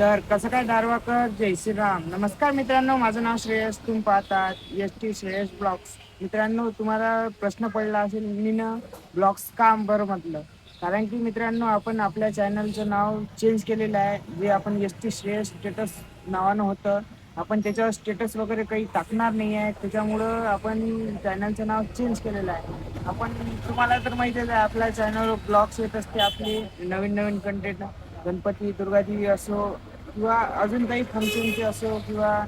तर कसं काय दारवाकर जय श्रीराम. नमस्कार मित्रांनो माझं नाव श्रेयस. तुम्ही पाहतात एस टी श्रेयस ब्लॉग्स. मित्रांनो तुम्हाला प्रश्न पडला असेल मी ना ब्लॉग्स का बरं म्हटलं. कारण की मित्रांनो आपण आपल्या चॅनलचं नाव चेंज केलेलं आहे. जे आपण एस टी श्रेयस स्टेटस नावानं होतं आपण त्याच्यावर स्टेटस वगैरे काही टाकणार नाही आहे. त्याच्यामुळं आपण चॅनलचं नाव चेंज केलेलं आहे. आपण तुम्हाला तर माहितीच आहे आपल्या चॅनलवर ब्लॉग्स येत असते आपले. नवीन नवीन कंटेंट गणपती दुर्गादेवी असो किंवा अजून काही फंक्शनचे असो किंवा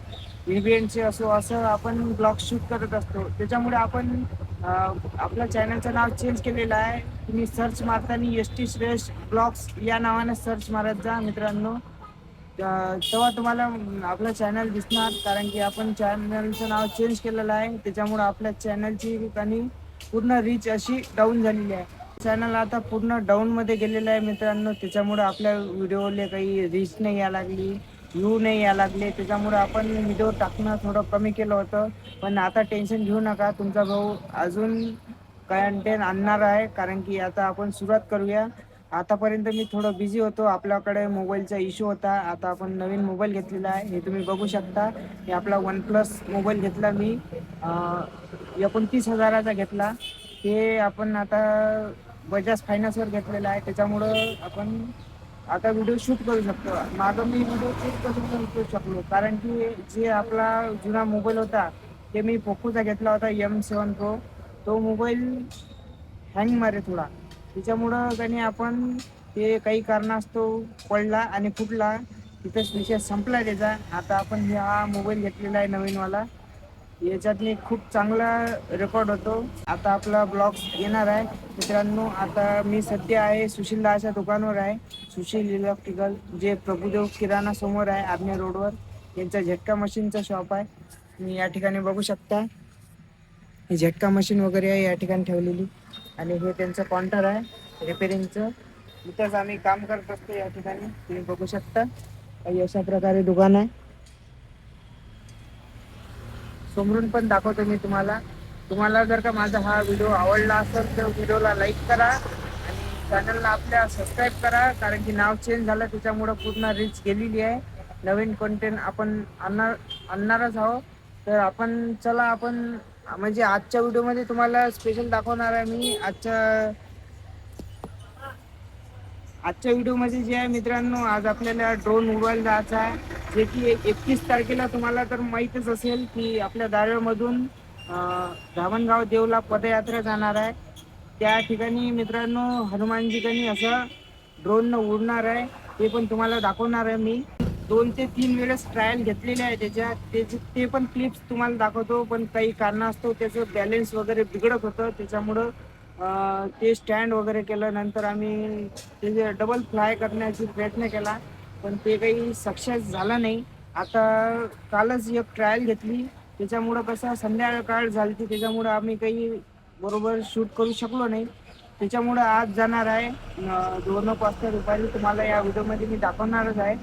इव्हेंटचे असो असं आपण ब्लॉग शूट करत असतो. त्याच्यामुळे आपण आपल्या चॅनलचं नाव चेंज केलेलं आहे. तुम्ही सर्च मारताना एस टी श्रेष्ठ ब्लॉग्स या नावाने सर्च मारत जा मित्रांनो. तेव्हा तुम्हाला आपलं चॅनल दिसणार कारण की आपण चॅनलचं नाव चेंज केलेलं आहे. त्याच्यामुळे आपल्या चॅनलची आणि पूर्ण रीच अशी डाऊन झालेली आहे. चॅनल आता पूर्ण डाऊन मध्ये गेलेलं आहे मित्रांनो. त्याच्यामुळे आपल्या व्हिडिओला काही रीच नाही या लागली व्ह्यू नाही या लागले. त्याच्यामुळे आपण व्हिडिओ टाकणं थोडं कमी केलं होतं. पण आता टेन्शन घेऊ नका. तुमचा भाऊ अजून कंटेंट आणणार आहे. कारण की आता आपण सुरुवात करूया. आतापर्यंत मी थोडं बिझी होतो. आपल्याकडे मोबाईलचा इश्यू होता. आता आपण नवीन मोबाईल घेतलेला आहे. हे तुम्ही बघू शकता. हे आपला वन प्लस मोबाईल घेतला मी. एकोणतीस हजाराचा घेतला. ते आपण आता बजाज फायनान्सवर घेतलेला आहे. त्याच्यामुळं आपण आता व्हिडिओ शूट करू शकतो. मागं मी व्हिडिओ शूट करून करू शकलो. कारण की जे आपला जुना मोबाईल होता ते मी पोकोचा घेतला होता एम सेवन प्रो तो मोबाईल हँग मारे थोडा. त्याच्यामुळं त्याने आपण ते काही कारणास्तव पडला आणि फुटला. तिथंच विषय संपला त्याचा. आता आपण हा मोबाईल घेतलेला आहे नवीनवाला. याच्यातनी खूप चांगला रेकॉर्ड होतो. आता आपला ब्लॉग येणार आहे. मित्रांनो आता मी सध्या आहे सुशील दाच्या दुकानावर आहे. सुशील इलेक्ट्रिकल जे प्रभुदेव किराणा समोर आहे आर्मी रोडवर. यांचा झटका मशीनचा शॉप आहे. तुम्ही या ठिकाणी बघू शकता. ही झटका मशीन वगैरे आहे या ठिकाणी ठेवलेली. आणि हे त्यांचं काउंटर आहे रिपेरिंगचं इथंच आम्ही काम करत असतो या ठिकाणी. तुम्ही बघू शकता. अशा प्रकारे दुकान आहे. समोरून पण दाखवतो मी तुम्हाला. तुम्हाला जर का माझा हा व्हिडिओ आवडला असेल तर व्हिडिओला लाईक करा आणि चॅनलला आपल्या सबस्क्राईब करा. कारण की नाव चेंज झालं त्याच्यामुळं पूर्ण रीच गेलेली आहे. नवीन कंटेंट आपण आणणार आणणारच आहोत. तर आपण चला आपण म्हणजे आजच्या व्हिडिओमध्ये तुम्हाला स्पेशल दाखवणार आहे मी. आजच्या आजच्या व्हिडिओमध्ये जे आहे मित्रांनो आज आपल्याला ड्रोन उडवायला जायचं आहे. जे की एकतीस तारखेला तुम्हाला तर माहीतच असेल की आपल्या दारव्यामधून धावणगाव धामणगाव देवला पदयात्रा जाणार आहे. त्या ठिकाणी मित्रांनो हनुमानजीकडनी असं ड्रोननं उडणार आहे. ते पण तुम्हाला दाखवणार आहे मी. दोन ते तीन वेळेस ट्रायल घेतलेले आहे त्याच्या त्याचे ते पण क्लिप्स तुम्हाला दाखवतो. पण काही कारणास्तव त्याचं बॅलेन्स वगैरे बिघडत होतं. त्याच्यामुळं ते स्टँड वगैरे केलं नंतर आम्ही ते डबल फ्लाय करण्याचा प्रयत्न केला पण ते काही सक्सेस झाला नाही. आता कालच एक ट्रायल घेतली त्याच्यामुळं कसं संध्याकाळ झाली ती त्याच्यामुळं आम्ही काही बरोबर शूट करू शकलो नाही. त्याच्यामुळं आज जाणार आहे. दोन एक वाजता दुपारी तुम्हाला या व्हिडिओमध्ये मी दाखवणारच आहे.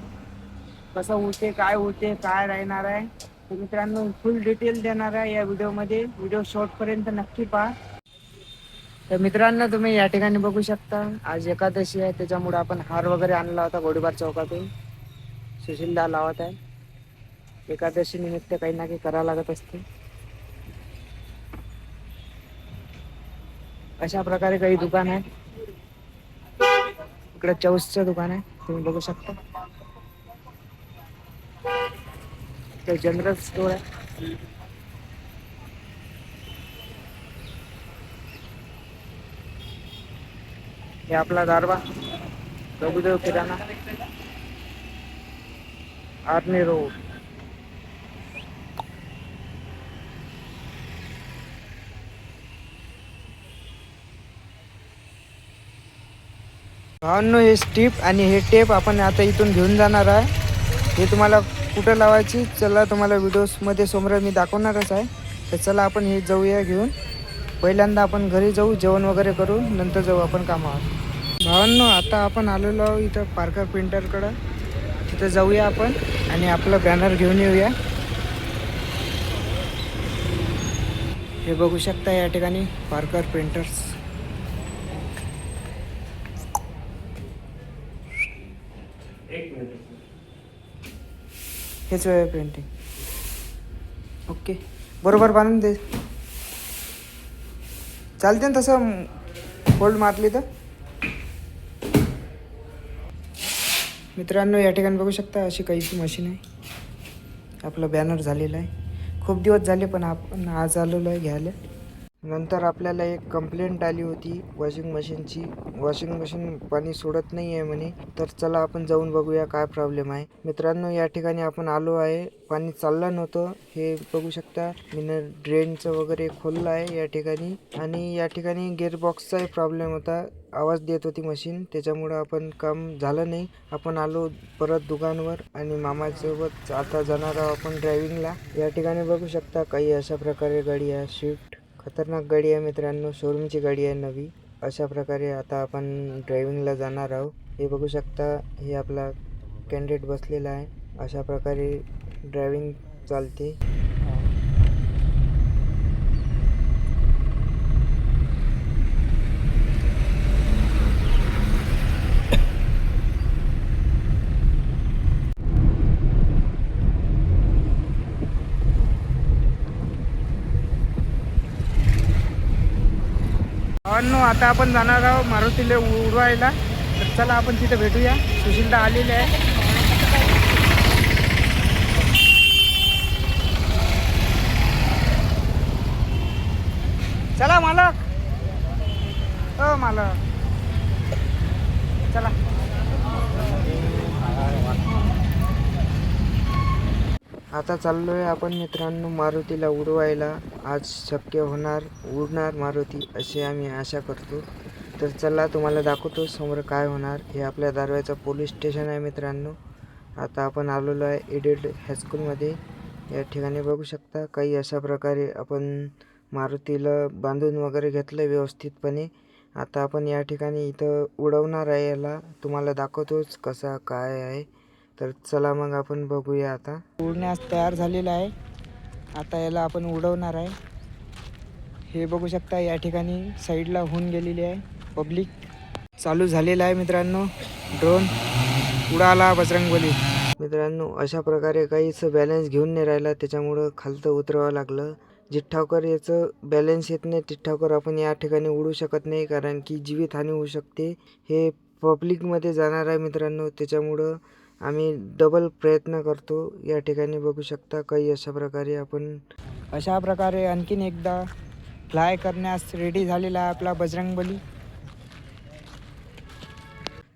कसं होते काय होते काय राहणार आहे. तर मित्रांनो फुल डिटेल देणार आहे या व्हिडिओमध्ये. व्हिडिओ शॉर्टपर्यंत नक्की पहा. तर मित्रांनो तुम्ही या ठिकाणी बघू शकता. आज एकादशी आहे त्याच्यामुळे आपण हार वगैरे आणला होता गोडीबार चौकातून. सुशीलदा लावत आहे. एकादशी निमित्त काही ना काही करावं लागत असते. अशा प्रकारे काही दुकान आहे इकडे चौसचं दुकान आहे तुम्ही बघू शकता. ते जनरल स्टोर आहे. हे आपला दारवा. प्रभुदेव किराणा. Army road. भावांनो हे स्टीप आणि हे टेप आपण आता इथून घेऊन जाणार आहे. हे तुम्हाला कुठं लावायची? चला तुम्हाला व्हिडिओजमध्ये समोर मी दाखवणारच आहे. तर चला आपण हे जाऊया घेऊन. पहिल्यांदा आपण घरी जाऊ जेवण वगैरे करू नंतर जाऊ आपण कामावर. भावांनो आता आपण आलेलो आहोत इथं पार्कर प्रिंटरकडं. तिथं जाऊया आपण आणि आपलं बॅनर घेऊन येऊया. हे बघू शकता या ठिकाणी पार्कर प्रिंटर्स हेच आहे पेंटिंग ओके बरोबर बांधून दे. चालते ना तसं. होल्ड मारली तर. मित्रांनो या ठिकाणी बघू शकता अशी काहीची मशीन आहे. आपलं बॅनर झालेलं आहे. खूप दिवस झाले पण आपण आज आलेलो आहे घ्यायला. नंतर आपल्याला एक कंप्लेंट आली होती वॉशिंग मशीनची वॉशिंग मशीन पाणी सोडत नाही आहे म्हणे. तर चला आपण जाऊन बघूया काय प्रॉब्लेम आहे. मित्रांनो या ठिकाणी आपण आलो आहे. पाणी चाललं नव्हतं. हे बघू शकता मी ड्रेनचं वगैरे खोललं आहे या ठिकाणी. आणि या ठिकाणी गेअरबॉक्सचाही प्रॉब्लेम होता. आवाज देत होती मशीन त्याच्यामुळं आपण काम झालं नाही. आपण आलो परत दुकानवर आणि मामासोबत आता जाणार आहोत आपण ड्रायव्हिंगला या ठिकाणी बघू शकता काही अशा प्रकारे गाडी आहे शिफ्ट खतरनाक गाडी आहे मित्रांनो. शोरूमची गाडी आहे नवी. अशा प्रकारे आता आपण ड्रायव्हिंगला जाणार आहोत. हे बघू शकता हे आपला कॅन्डिडेट बसलेला आहे. अशा प्रकारे ड्रायव्हिंग चालते भावांनो आता आपण जाणार आहोत मारुतीला उडवायला. तर चला आपण तिथे भेटूया. सुशीलदा आलेले आहे चला मालक हो मालक चला आता चाललोय आपण मित्रांनो मारुतीला उडवायला. आज शक्य होणार उडणार मारुती अशी आम्ही आशा करतो. तर चला तुम्हाला दाखवतो समोर काय होणार. हे आपल्या दारव्याचं पोलीस स्टेशन आहे मित्रांनो. आता आपण आलेलो आहे एडेड हायस्कूलमध्ये या ठिकाणी बघू शकता काही अशा प्रकारे आपण मारुतीला बांधून वगैरे घेतलं व्यवस्थितपणे. आता आपण या ठिकाणी इथं उडवणार आहे याला. तुम्हाला दाखवतोच कसा काय आहे. तर चला मग आपण बघूया आता. उडण्यास तयार झालेला आहे. आता याला आपण उडवणार आहे. हे बघू शकता या ठिकाणी साईडला होऊन गेलेली आहे. पब्लिक चालू झालेला आहे मित्रांनो. ड्रोन उडाला बजरंगबली. मित्रांनो अशा प्रकारे काहीच बॅलन्स घेऊन नाही राहिला. त्याच्यामुळं खालतं उतरावं लागलं. जिठ्ठावकर याचं बॅलन्स येत नाही. जिठ्ठावकर आपण या ठिकाणी उडू शकत नाही कारण की जीवितहानी होऊ शकते. हे पब्लिकमध्ये जाणार आहे मित्रांनो. त्याच्यामुळं आम्ही डबल प्रयत्न करतो. या ठिकाणी बघू शकता काही अशा प्रकारे आपण अशा प्रकारे आणखीन एकदा फ्लाय करण्यास रेडी झालेला आहे आपला बजरंगबली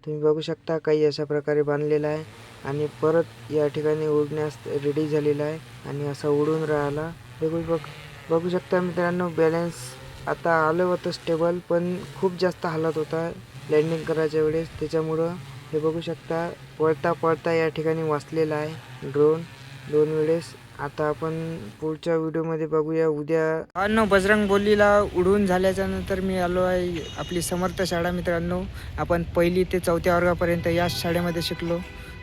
तुम्ही बघू शकता काही अशा प्रकारे बांधलेला आहे आणि परत या ठिकाणी उडण्यास रेडी झालेला आहे आणि असा उडून राहिला. बघू बघ बघू शकता मित्रांनो बॅलन्स आता आलं होतं स्टेबल पण खूप जास्त हालत होता लँडिंग करायच्या वेळेस. त्याच्यामुळं हे बघू शकता पळता पळता या ठिकाणी वाचलेला आहे ड्रोन दोन वेळेस आता आपण पुढच्या व्हिडिओमध्ये बघूया. उद्या अन्न बजरंग बोलीला उडून झाल्याच्यानंतर मी आलो आहे आपली समर्थ शाळा मित्रांनो. आपण पहिली ते चौथ्या वर्गापर्यंत याच शाळेमध्ये शिकलो.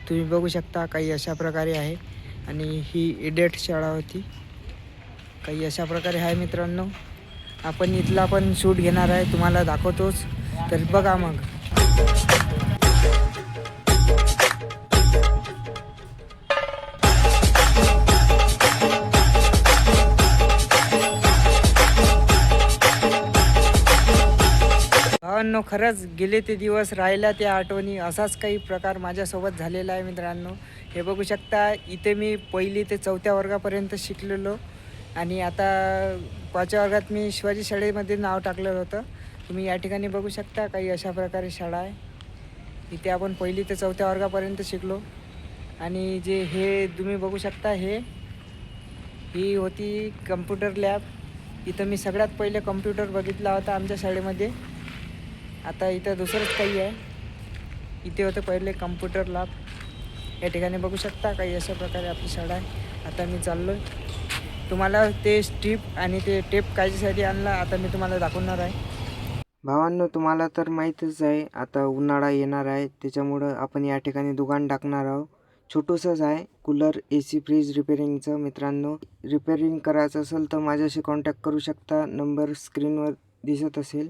तुम्ही बघू शकता काही अशा प्रकारे आहे. आणि ही एडेट शाळा होती. काही अशा प्रकारे आहे मित्रांनो. आपण इथला पण शूट घेणार आहे तुम्हाला दाखवतोच. तर बघा मग. भावांनो खरंच गेले ते दिवस राहिल्या त्या आठवणी असाच काही प्रकार माझ्यासोबत झालेला आहे मित्रांनो. हे बघू शकता इथे मी पहिली ते चौथ्या वर्गापर्यंत शिकलेलो आणि आता पाचव्या वर्गात मी शिवाजी शाळेमध्ये नाव टाकलेलं होतं. तुम्ही या ठिकाणी बघू शकता काही अशा प्रकारे शाळा आहे. इथे आपण पहिली ते चौथ्या वर्गापर्यंत शिकलो आणि जे हे तुम्ही बघू शकता हे ही होती कम्प्युटर लॅब. इथं मी सगळ्यात पहिले कम्प्युटर बघितला होता आमच्या शाळेमध्ये. आता इथं दुसरंच काही आहे. इथे होतं पहिले कम्प्युटर लॅब या ठिकाणी बघू शकता काही अशा प्रकारे आपली शाळा आहे. आता मी चाललो आहे तुम्हाला ते स्ट्रीप आणि ते टेप कायच्यासाठी आणला आता मी तुम्हाला दाखवणार आहे. भावांनो तुम्हाला तर माहीतच आहे आता उन्हाळा येणार आहे. त्याच्यामुळं आपण या ठिकाणी दुकान टाकणार आहोत. छोटूसंच आहे कूलर ए सी फ्रीज रिपेरिंगचं मित्रांनो रिपेरिंग करायचं असेल तर माझ्याशी कॉन्टॅक्ट करू शकता. नंबर स्क्रीनवर दिसत असेल.